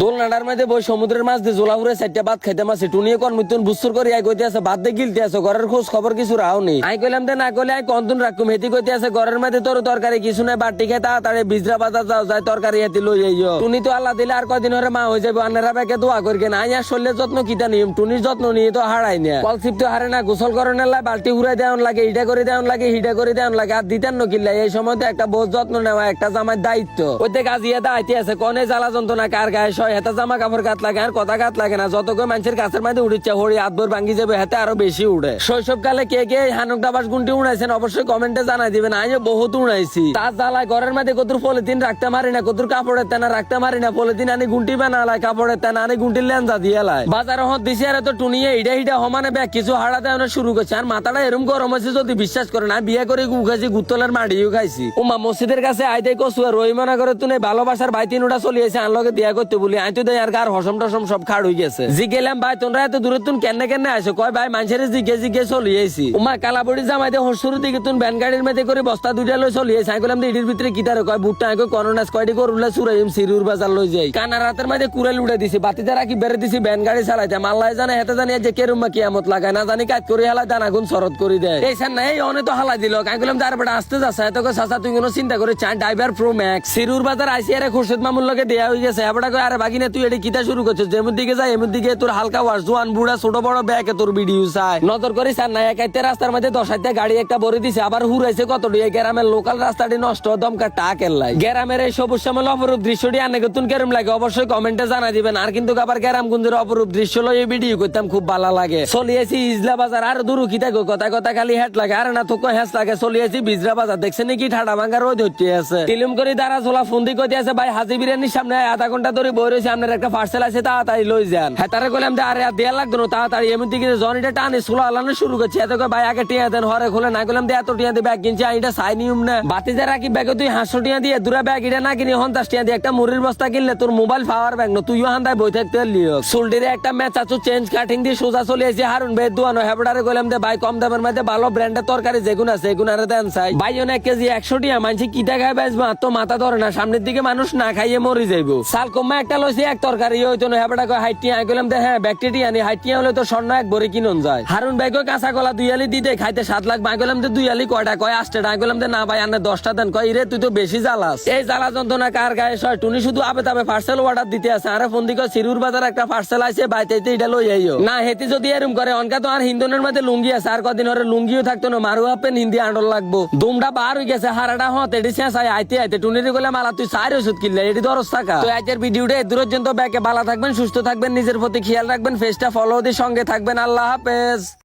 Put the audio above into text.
দোলনাটার মধ্যে বই সমুদ্রের মাছ দিয়ে জোলা উড়ে চারটা ভাত খাইতে মাসে টুনিয়ে কন মৃত্যুন বুস্তুর করে, আই কইতে আছে ভাত দিয়ে গিলতে আছে, ঘরের খোঁজ খবর কিছু রাও নেই। আই কইলাম না কইলে আই কন্তন রাখুম কইতে আছে, ঘরের মধ্যে তোর তরকারি কিছু নাই, বাটি খেয়ে তাড়াতাড়ি, বিজরা বাজার যাও যায় তরকারি হেতি লই আইও। টুনি তো আল্লাহ দিলে আর কদিন হরে মা হয়ে যাবে আন্নারা ব্যাকে দোয়া করি কেন আই আর যত্ন কিতা নিয়ম, টুনির যত্ন নিয়ে তো হারাই না। কলসিপ তো হারে না, গোসল করে নেলা বালতি উড়াই দেওয়ান লাগে, ইটা করে দেওয়ান লাগে, হিটা করে দেওয়ান লাগে, আর দিতেন নকিল্লা এই সময় তো একটা যত্ন নেওয়া, একটা জামার দায়িত্ব। ওইতে কাজিয়া দা আইতে আছে, কনে জ্বালা যন্ত্রণা, কার গায়ে হেতা জামা কাপড় গাত লাগে আর কথা গাত লাগে না। যত করে মানুষের কাছের মধ্যে উড়িচ্ছে, হরি আদবর ভাঙ্গি যাবে, হাতে আরও বেশি উড়ে। শৈশবকালে কে কে হানুক ডাবাস গুনটি উড়াইছেন অবশ্যই কমেন্টে জানাই দিবেন। আমি বহুত উড়াইছি। তার জ্বালায় ঘরের মধ্যে কতুর পলিথিন রাখতে মারি না কতুর কাপড়ের তেনা রাখতে মারি না, পলিথিন আনি গুন্টি বানালাই কাপড়ের তেনা আনি গুন্টির লেনজা দিয়ে লাই বাজারে হত দিছি আর তো টুনিয়ে ইডা হিডা সমানে ব্যাগ, কিছু হাড়া দেওয়া শুরু করছে। আর মাথাটা এরম গরম আছে যদি বিশ্বাস করে না বিয়ে করে গু খাইছি গুতলের মাটিও খাইছি। উমা মসজিদের কাছে আইতে কসু আর রই মনে করে তুই ভালোবাসার ভাই তিনটা চলিয়েছে আনলকে দিয়া করতে বলি আই তো দেয় আর কার হসম টসম সব খাড় হয়ে গেছে। জি ভাই, তোমরা এত দূরে তুন কেন কেন আসো কয়, ভাই মানুষের জিগে জিগে চলিয়েছি উমা, কালাবড়ি জামাইতে হসুর দিকে তুন ব্যান গাড়ির মধ্যে করে বস্তা দুইটা লই চলিয়েছে আমি বললাম ইডির ভিতরে কিতারে কয় বুটটা কয় করোনাস কয়টি করুলে সুরাইম সিরুর বাজার লই যাই। কানা রাতের মধ্যে কুড়ে লুড়ে দিছি বাতিতে রাখি বেড়ে দিছি, ব্যান গাড়ি চালাইতে। মাল্লাই জানে, হেতে জানি যে কেরুম বা কিয়ামত লাগায়। না জানি কাজ করে হালা দানা গুণ শরৎ করে দেয়। এই স্যার অনেক তো হালাই দিল। আমি তার বেটা আসতে যাচ্ছে এত তুই কোনো চিন্তা করে চাই ড্রাইভার প্রো ম্যাক্স। সিরুর বাজার আইসি আরে খুরশেদ মামুর লগে দেয়া হয়ে গেছে। এবারে আরে তুই এটি কিতা শুরু করছিস? যেমন দিকে যাই এমন দিকে তোর হালকা ওয়াশ, জোয়ান, বুড়া, ছোট, বড়, ব্যাগে তোর ভিডিও চাই নজর করি স্যার নাই একাইতে রাস্তার মধ্যে দশাইতে গাড়ি একটা ভরে দিছে, আবার হুরাইছে কত গ্রামের লোকাল রাস্তাটি নষ্ট, দমকা গ্রামের এই সবুজ অপরূপ দৃশ্যটি আনে নতুন কেরম লাগে, অবশ্যই কমেন্টে জানা দিবেন। আর কিন্তু আবার অপরূপ দৃশ্য লই ভিডিও করতাম, খুব ভালো লাগে। চলিয়েছি ইজলা বাজার, আর দূর থাকো? কথা কথা খালি হেট লাগে, আর না তোকে হ্যাস লাগে। চলিয়েছি বিজরা বাজার দেখছে নাকি? ঠাডা ভাঙ্গা রোদ হচ্ছে আছে। টিলিম করে দাঁড়া চলা ফোন দিয়ে কইতে আছে, ভাই, হাজি বিরিয়ানির সামনে আধা ঘণ্টা ধরে বই রয়েছে আপনার একটা পার্সেল আছে, তাড়াতাড়ি লই যান। হ্যাঁ তারা কইলাম যে, আরে দেয়া লাগতো না, তাড়াতাড়ি। এমন দিকে জনিটা টানে সুলা আলানো শুরু করছে। এত ভাই, আগে টিয়া দেন, হরে খুলে। না কইলাম যে এত টিয়া দিয়ে ব্যাগ কিনছি আইটা সাই নিয়ম না। বাতি যা রাখি ব্যাগে তুই হাঁসশো টিয়া দিয়ে, দূরা ব্যাগ এটা না কিনি হন্তাস টিয়া দিয়ে একটা মুড়ির বস্তা কিনলে তোর মোবাইল পাওয়ার ব্যাগ না। তুইও হান্দায় বই থাকতে লিও সোল্ডিরে একটা ম্যাচ আছো চেঞ্জ কাটিং দিয়ে সোজা চলে এসে হারুন ভাই দুয়ানো হেবড়ারে কইলাম যে, ভাই, কম দামের মধ্যে ভালো ব্র্যান্ডের তরকারি যেগুন আছে, এগুন আরে দেন চাই। ভাই, অনেক কেজি একশো টিয়া, মানছি কিটা বেসবো আর তো মাথা ধরে না, সামনের দিকে মানুষ না খাইয়ে মরি যাইবো। সাল কম্মা একটা লইছে এক তরকারি হইতো না হেবড়া কয় হাইটিয়া আমি কইলাম হ্যাঁ ব্যাকটেরিয়া নি। হাইটিয়া হলে তো স্বর্ণ এক ভরে কিনন যায় হারুন ভাই কয়, কাঁচা কলা দুই আলি দিতে খাইতে সাত লাখ। ভাই কইলাম যে দুই আলি কয়টা? কয় আসতে আমি কইলাম না ভাই, আনে দশটা দেন। কয় রে তুই তো বেশি জ্বালাস। এই জ্বালা যন্ত্রণা কার গায়ে সয় টুনি শুধু আবে তাবে পার্সেল অর্ডার দিতে আছে। আরে ফোন দিকে সিরুর বাজার একটা পার্সেল আছে বাইতে এটা লই আইও। না, হেতি যদি এরম করে, অনকা তো আর হিন্দনের মধ্যে লুঙ্গি আছে। আর কদিন হরে লুঙ্গিও থাকতো না মারু আপেন, হিন্দি আন্ডল লাগবো। দুমটা বার হয়ে গেছে হারাটা হত, এটি শেষ হয়। আইতে আইতে টুনির গেলে মালা তুই চার ওষুধ কিনলে, এটি দরস টাকা তো আজকের ভিডিওটা পর্যন্ত ব্যাকে ভালো থাকবেন, সুস্থ থাকবেন, নিজের প্রতি খেয়াল রাখবেন ফেসটা ফলো দিয়ে সঙ্গে থাকবেন। আল্লাহ হাফেজ।